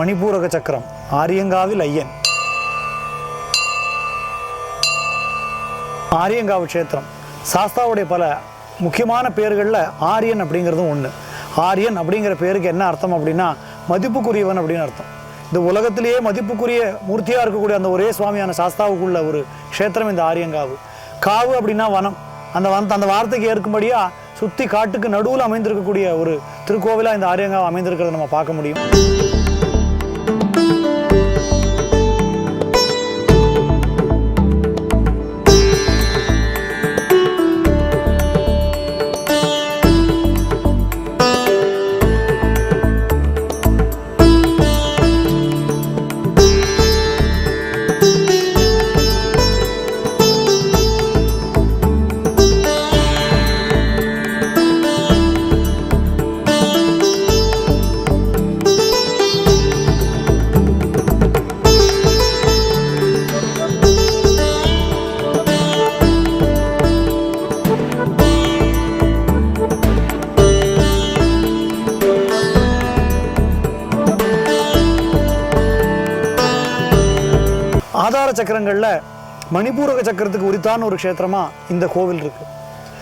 மணிப்பூரக சக்கரம் ஆரியங்காவில் ஐயன். ஆரியங்காவு க்ஷேத்திரம். சாஸ்தாவுடைய பல முக்கியமான பேர்களில் ஆரியன் அப்படிங்கிறதும் ஒன்று ஆரியன் அப்படிங்கிற பேருக்கு என்ன அர்த்தம் அப்படின்னா மதிப்புக்குரியவன் அப்படின்னு அர்த்தம். இந்த உலகத்திலேயே மதிப்புக்குரிய மூர்த்தியாக இருக்கக்கூடிய அந்த ஒரே சுவாமியான சாஸ்தாவுக்குள்ள ஒரு க்ஷேத்திரம் இந்த ஆரியங்காவு. காவு அப்படின்னா வனம். அந்த வனத்தை அந்த வார்த்தைக்கு ஏற்கும்படியாக சுற்றி காட்டுக்கு நடுவில் அமைந்திருக்கக்கூடிய ஒரு திருக்கோவிலாக இந்த ஆரியங்காவு அமைந்திருக்கிறத நம்ம பார்க்க முடியும். ஆதார சக்கரங்களில் மணிபூரக சக்கரத்துக்கு உரித்தான ஒரு க்ஷேத்திரமாக இந்த கோவில் இருக்கு.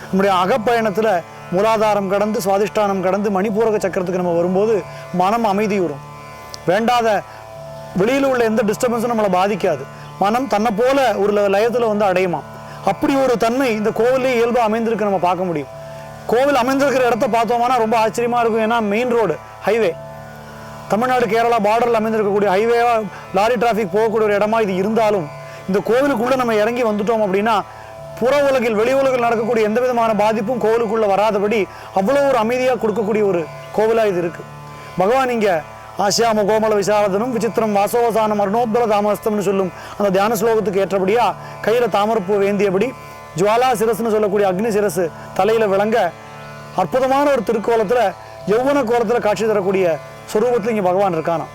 நம்முடைய அகப்பயணத்தில் மூலாதாரம் கடந்து சுவாதிஷ்டானம் கடந்து மணிபூரக சக்கரத்துக்கு நம்ம வரும்போது மனம் அமைதி வரும் வேண்டாத வெளியில் உள்ள எந்த டிஸ்டர்பன்ஸும் நம்மளை பாதிக்காது. மனம் தன்னை போல ஒரு லயத்தில் வந்து அடையுமா அப்படி ஒரு தன்மை இந்த கோவிலே இயல்பாக அமைந்திருக்கு நம்ம பார்க்க முடியும். கோவில் அமைந்திருக்கிற இடத்த பார்த்தோம்னா ரொம்ப ஆச்சரியமா இருக்கும். ஏன்னா main road highway Tamil Nadu Kerala பார்டரில் அமைந்திருக்கக்கூடிய ஹைவேவா லாரி டிராஃபிக் போகக்கூடிய ஒரு இடமா இது இருந்தாலும் இந்த கோவிலுக்குள்ளே நம்ம இறங்கி வந்துட்டோம் அப்படின்னா புற உலகில் வெளி உலகில் நடக்கக்கூடிய எந்த விதமான பாதிப்பும் கோவிலுக்குள்ளே வராதபடி அவ்வளோ ஒரு அமைதியாக கொடுக்கக்கூடிய ஒரு கோவிலாக இது இருக்குது பகவான் இங்கே ஆசியாம கோமல விசாரதனும் விசித்திரம் வாசோவசானம் அருணோத்தர தாமஸ்தம்னு சொல்லும் அந்த தியான ஸ்லோகத்துக்கு ஏற்றபடியாக கையில் தாமரப்பூ வேந்தியபடி ஜுவாலா சிரஸ்னு சொல்லக்கூடிய அக்னி சிரசு தலையில் விளங்க அற்புதமான ஒரு திருக்கோலத்தில் யௌவன கோலத்தில் காட்சி தரக்கூடிய சொரூபத்தில் இங்கே பகவான் இருக்கானா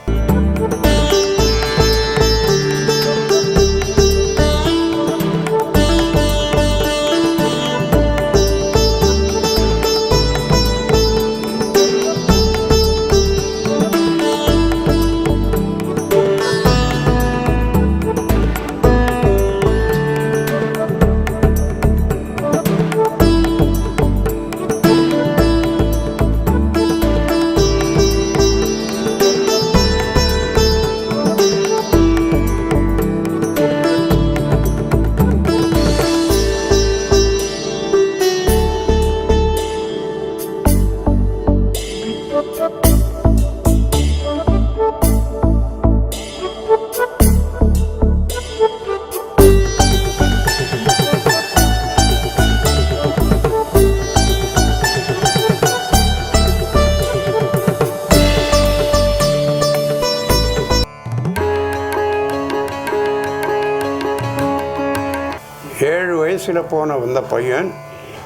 ஏழு வயசில் போன வந்த பையன்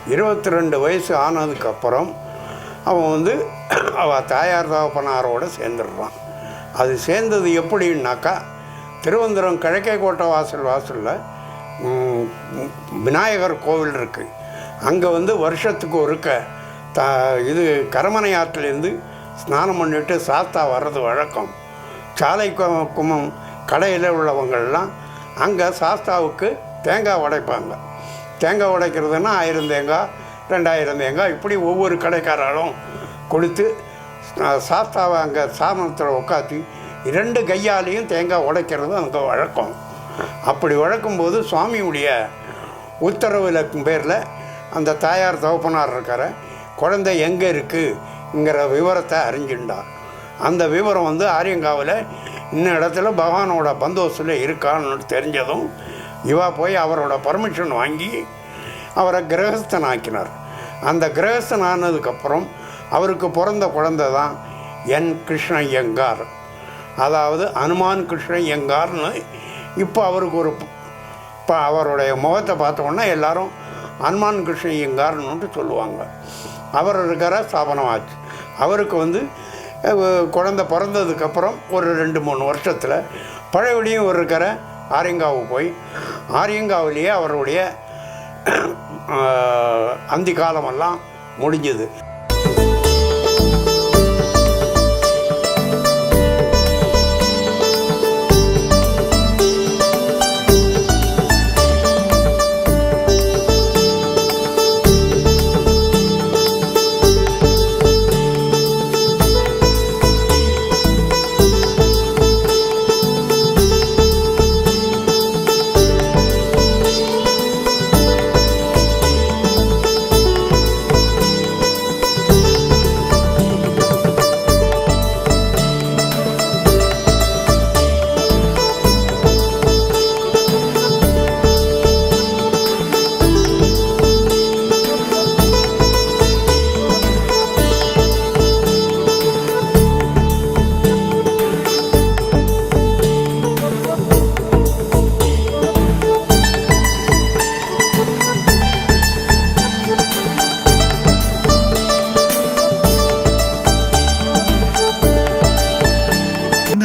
இருபத்தி ரெண்டு வயசு ஆனதுக்கப்புறம் அவன் வந்து அவள் தாயார் தகப்பனாரோடு சேர்ந்துடுறான். அது சேர்ந்தது எப்படின்னாக்கா திருவந்தரம் கிழக்கே கோட்டை வாசல் வாசலில் விநாயகர் கோவில் இருக்குது அங்கே வந்து வருஷத்துக்கு ஒருக்க த இது கரமனை ஆற்றுலேருந்து ஸ்நானம் பண்ணிட்டு சாத்தா வர்றது வழக்கம். சாலை கு- குமம் கடையில் உள்ளவங்கள்லாம் அங்கே சாஸ்தாவுக்கு தேங்காய் உடைப்பாங்க. தேங்காய் உடைக்கிறதுனா ஆயிரம் தேங்காய் ரெண்டாயிரம் தேங்காய் இப்படி ஒவ்வொரு கடைக்காராலும் கொடுத்து சாஸ்தாவை அங்கே சாமனத்தில் உட்காத்தி இரண்டு கையாலையும் தேங்காய் உடைக்கிறது அங்கே வழக்கம். அப்படி வழக்கும்போது சுவாமியுடைய உத்தரவில் பேரில் அந்த தாயார் தகப்பனார் இருக்கிற குழந்தை எங்கே இருக்குங்கிற விவரத்தை அறிஞ்சுண்டார் அந்த விவரம் வந்து ஆரியங்காவில் இன்ன இடத்துல பகவானோட பந்தோஸில் இருக்கான்னு தெரிஞ்சதும் இவா போய் அவரோட பர்மிஷன் வாங்கி அவரை கிரகஸ்தன் ஆக்கினார் அந்த கிரகஸ்தன் ஆனதுக்கப்புறம் அவருக்கு பிறந்த குழந்தை தான் என் கிருஷ்ண எங்கார் அதாவது அனுமான் கிருஷ்ண எங்கார்னு இப்போ அவருக்கு ஒரு இப்போ அவருடைய முகத்தை பார்த்தோன்னா எல்லாரும் அனுமான் கிருஷ்ண எங்கார்னுட்டு சொல்லுவாங்க. அவர் இருக்கிற ஸ்தாபனம் ஆச்சு. அவருக்கு வந்து குழந்த குழந்தை பிறந்ததுக்கப்புறம் ஒரு ரெண்டு மூணு வருஷத்தில் பழையபடியும் ஒரு இருக்கிற ஆரியங்காவு போய் ஆரியங்காவிலேயே அவருடைய அந்தி காலமெல்லாம் முடிஞ்சது.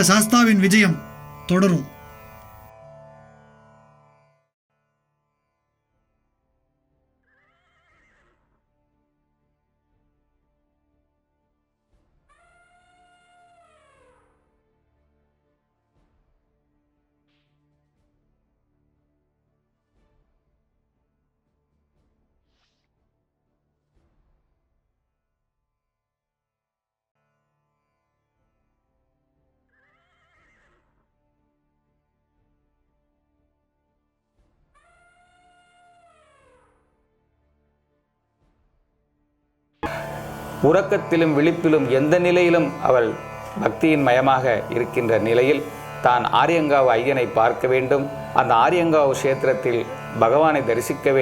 சாஸ்தாவின் விஜயம் தொடரும். உறக்கத்திலும் விழிப்பிலும் எந்த நிலையிலும் அவள் பக்தியின் மயமாக இருக்கின்ற நிலையில் தான் ஆரியங்காவு ஐயனை பார்க்க வேண்டும். அந்த ஆரியங்காவு கஷேத்திரத்தில் பகவானை தரிசிக்க வேண்டும்